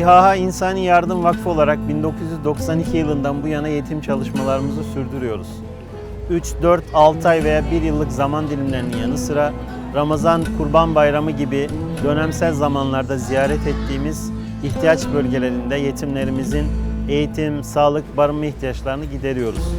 İHH İnsani Yardım Vakfı olarak 1992 yılından bu yana yetim çalışmalarımızı sürdürüyoruz. 3, 4, 6 ay veya 1 yıllık zaman dilimlerinin yanı sıra Ramazan, Kurban Bayramı gibi dönemsel zamanlarda ziyaret ettiğimiz ihtiyaç bölgelerinde yetimlerimizin eğitim, sağlık, barınma ihtiyaçlarını gideriyoruz.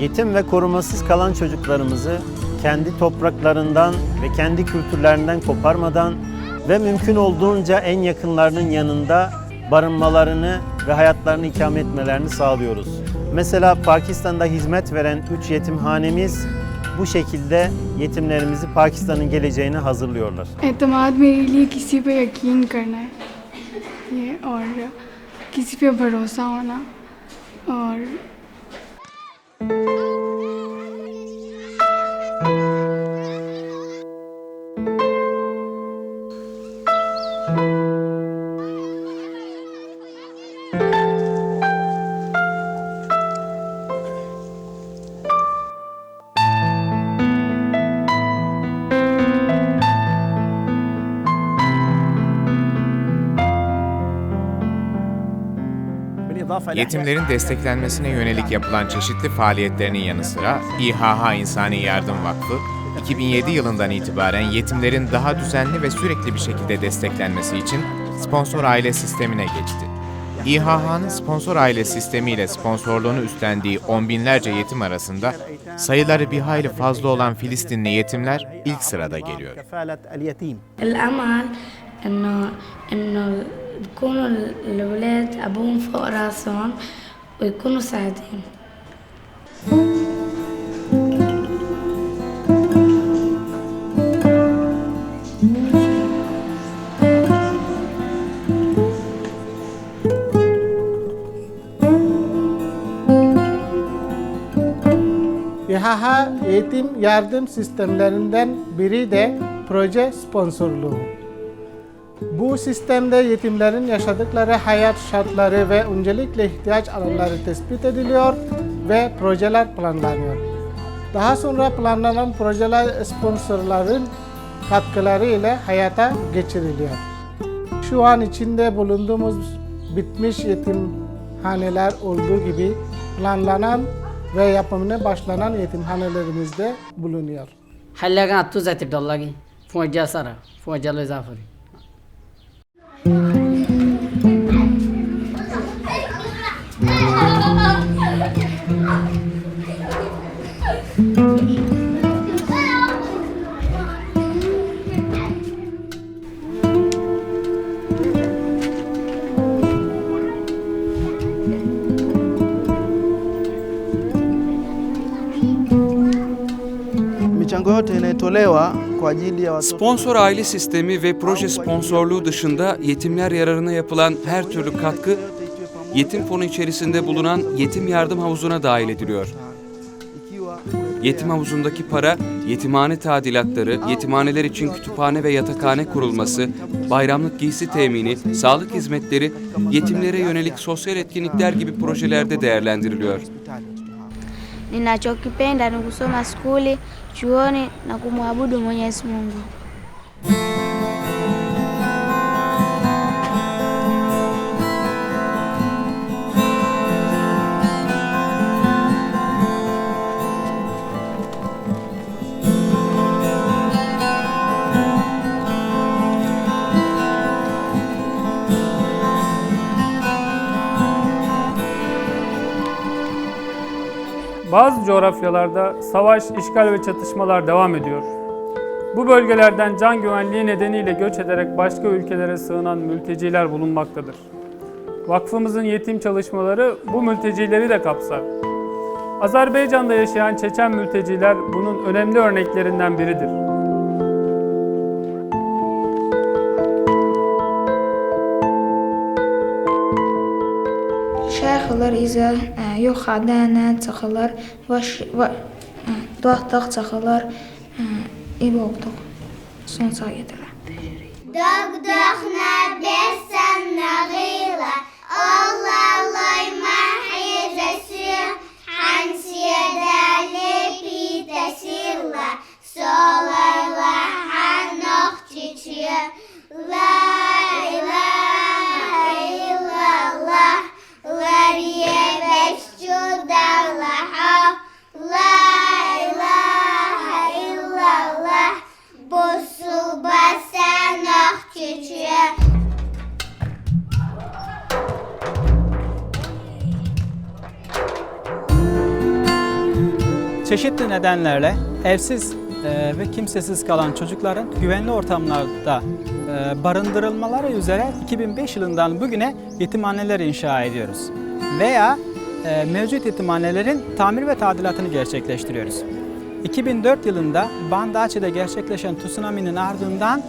Yetim ve korumasız kalan çocuklarımızı kendi topraklarından ve kendi kültürlerinden koparmadan ve mümkün olduğunca en yakınlarının yanında barınmalarını ve hayatlarını ikame etmelerini sağlıyoruz. Mesela Pakistan'da hizmet veren 3 yetimhanemiz bu şekilde yetimlerimizi Pakistan'ın geleceğine hazırlıyorlar. एतमाद मेरे लिए किसी पे यकीन करना है ये और किसी पे भरोसा होना और Yetimlerin desteklenmesine yönelik yapılan çeşitli faaliyetlerinin yanı sıra İHH İnsani Yardım Vakfı, 2007 yılından itibaren yetimlerin daha düzenli ve sürekli bir şekilde desteklenmesi için sponsor aile sistemine geçti. İHH'nın sponsor aile sistemiyle sponsorluğunu üstlendiği on binlerce yetim arasında sayıları bir hayli fazla olan Filistinli yetimler ilk sırada geliyor. الأمل إنه إنه يكونوا الأولاد أبوهم فوق راسهم ويكونوا سعيدين İHH eğitim yardım sistemlerinden biri de proje sponsorluğu. Bu sistemde yetimlerin yaşadıkları hayat şartları ve öncelikle ihtiyaç alanları tespit ediliyor ve projeler planlanıyor. Daha sonra planlanan projeler sponsorların katkıları ile hayata geçiriliyor. Şu an içinde bulunduğumuz bitmiş yetimhaneler olduğu gibi planlanan ve yapımına başlanan yetimhanelerimizde bulunuyor. Hallegan tuz etip dollagi. Fuaca sara, fuaca lezaferi. Michango yote inayotolewa kwa ajili ya Sponsor aile sistemi ve proje sponsorluğu dışında yetimler yararına yapılan her türlü katkı yetim fonu içerisinde bulunan yetim yardım havuzuna dahil ediliyor. Yetim havuzundaki para, yetimhane tadilatları, yetimhaneler için kütüphane ve yatakhane kurulması, bayramlık giysi temini, sağlık hizmetleri, yetimlere yönelik sosyal etkinlikler gibi projelerde değerlendiriliyor. Ninachokipenda ni kusoma skuli, chuoni na kumwabudu Mwenyezi Mungu. Bazı coğrafyalarda savaş, işgal ve çatışmalar devam ediyor. Bu bölgelerden can güvenliği nedeniyle göç ederek başka ülkelere sığınan mülteciler bulunmaktadır. Vakfımızın yetim çalışmaları bu mültecileri de kapsar. Azerbaycan'da yaşayan Çeçen mülteciler bunun önemli örneklerinden biridir. Şayxlar izə yox xadənə çıxırlar və dağ çıxırlar ev olduq. Son sayıdır. دغدغ نبسن نغيلة çeşitli nedenlerle evsiz e, ve kimsesiz kalan çocukların güvenli ortamlarda e, barındırılmaları üzere 2005 yılından bugüne yetimhaneler inşa ediyoruz. Veya e, mevcut yetimhanelerin tamir ve tadilatını gerçekleştiriyoruz. 2004 yılında Banda Aceh'de gerçekleşen tsunami'nin ardından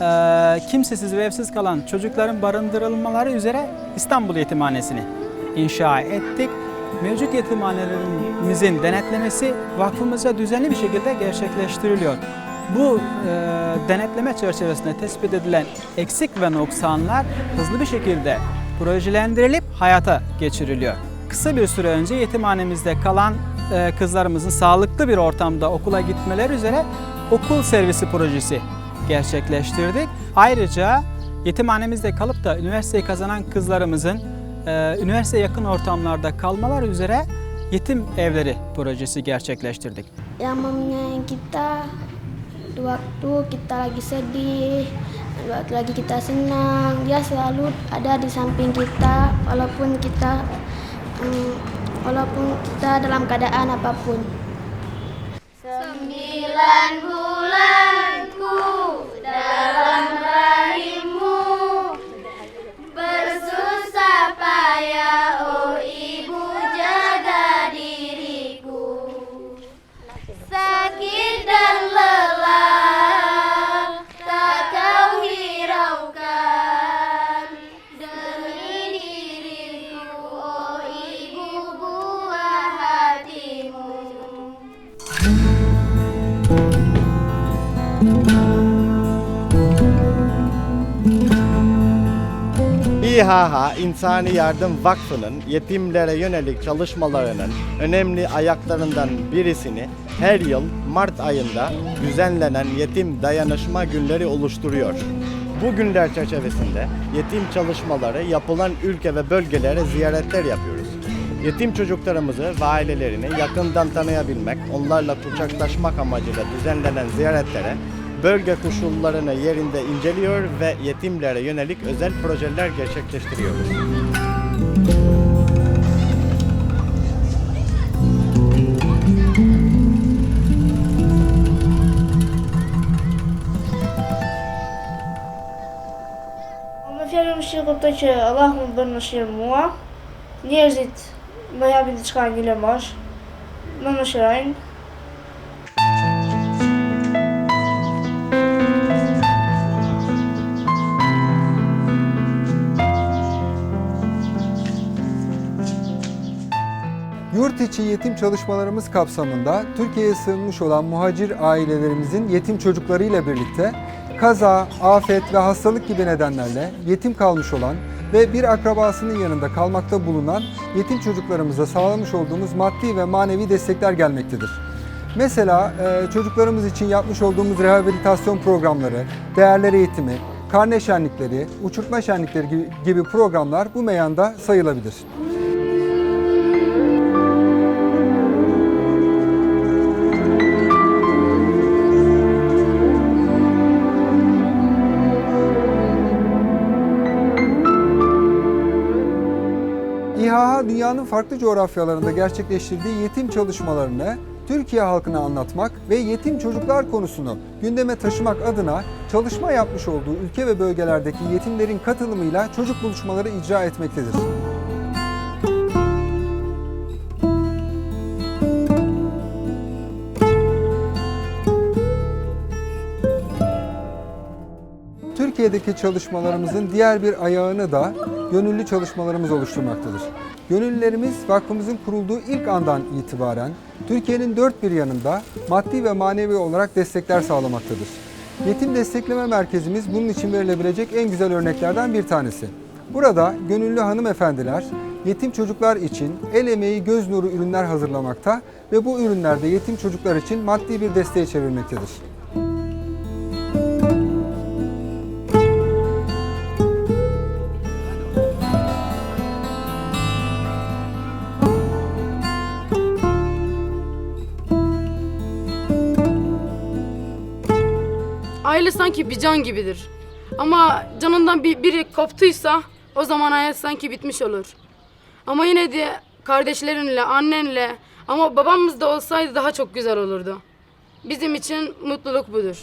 e, kimsesiz ve evsiz kalan çocukların barındırılmaları üzere İstanbul Yetimhanesi'ni inşa ettik. Mevcut yetimhanelerimizin denetlemesi vakfımızca düzenli bir şekilde gerçekleştiriliyor. Bu e, denetleme çerçevesinde tespit edilen eksik ve noksanlar hızlı bir şekilde projelendirilip hayata geçiriliyor. Kısa bir süre önce yetimhanemizde kalan e, kızlarımızın sağlıklı bir ortamda okula gitmeleri üzere okul servisi projesi gerçekleştirdik. Ayrıca yetimhanemizde kalıp da üniversiteyi kazanan kızlarımızın e, üniversiteye yakın ortamlarda kalmalar üzere yetim evleri projesi gerçekleştirdik. Yang menyayangi kita waktu kita lagi sedih, waktu lagi kita senang, dia selalu ada di samping kita walaupun kita mm, walaupun kita dalam keadaan apapun. Sembilan bulanku dalam İHH İnsani Yardım Vakfı'nın yetimlere yönelik çalışmalarının önemli ayaklarından birisini her yıl Mart ayında düzenlenen yetim dayanışma günleri oluşturuyor. Bu günler çerçevesinde yetim çalışmaları yapılan ülke ve bölgelere ziyaretler yapıyoruz. Yetim çocuklarımızı ve ailelerini yakından tanıyabilmek, onlarla kucaklaşmak amacıyla düzenlenen ziyaretlere bölge koşullarını yerinde inceliyor ve yetimlere yönelik özel projeler gerçekleştiriyoruz. Omawiamy się kontekście Allah'ın ben się mua. Nie zit moja więc Yurt içi yetim çalışmalarımız kapsamında Türkiye'ye sığınmış olan muhacir ailelerimizin yetim çocuklarıyla birlikte kaza, afet ve hastalık gibi nedenlerle yetim kalmış olan ve bir akrabasının yanında kalmakta bulunan yetim çocuklarımıza sağlamış olduğumuz maddi ve manevi destekler gelmektedir. Mesela e, çocuklarımız için yapmış olduğumuz rehabilitasyon programları, değerler eğitimi, karne şenlikleri, uçurtma şenlikleri gibi, programlar bu meyanda sayılabilir. İHA dünyanın farklı coğrafyalarında gerçekleştirdiği yetim çalışmalarını Türkiye halkına anlatmak ve yetim çocuklar konusunu gündeme taşımak adına çalışma yapmış olduğu ülke ve bölgelerdeki yetimlerin katılımıyla çocuk buluşmaları icra etmektedir. Türkiye'deki çalışmalarımızın diğer bir ayağını da gönüllü çalışmalarımız oluşturmaktadır. Gönüllülerimiz vakfımızın kurulduğu ilk andan itibaren Türkiye'nin dört bir yanında maddi ve manevi olarak destekler sağlamaktadır. Yetim Destekleme Merkezimiz bunun için verilebilecek en güzel örneklerden bir tanesi. Burada gönüllü hanımefendiler yetim çocuklar için el emeği göz nuru ürünler hazırlamakta ve bu ürünlerde yetim çocuklar için maddi bir desteğe çevirmektedir. Aile sanki bir can gibidir. Ama canından bir, biri koptuysa o zaman hayat sanki bitmiş olur. Ama yine de kardeşlerinle, annenle, Ama babamız da olsaydı daha çok güzel olurdu. Bizim için mutluluk budur.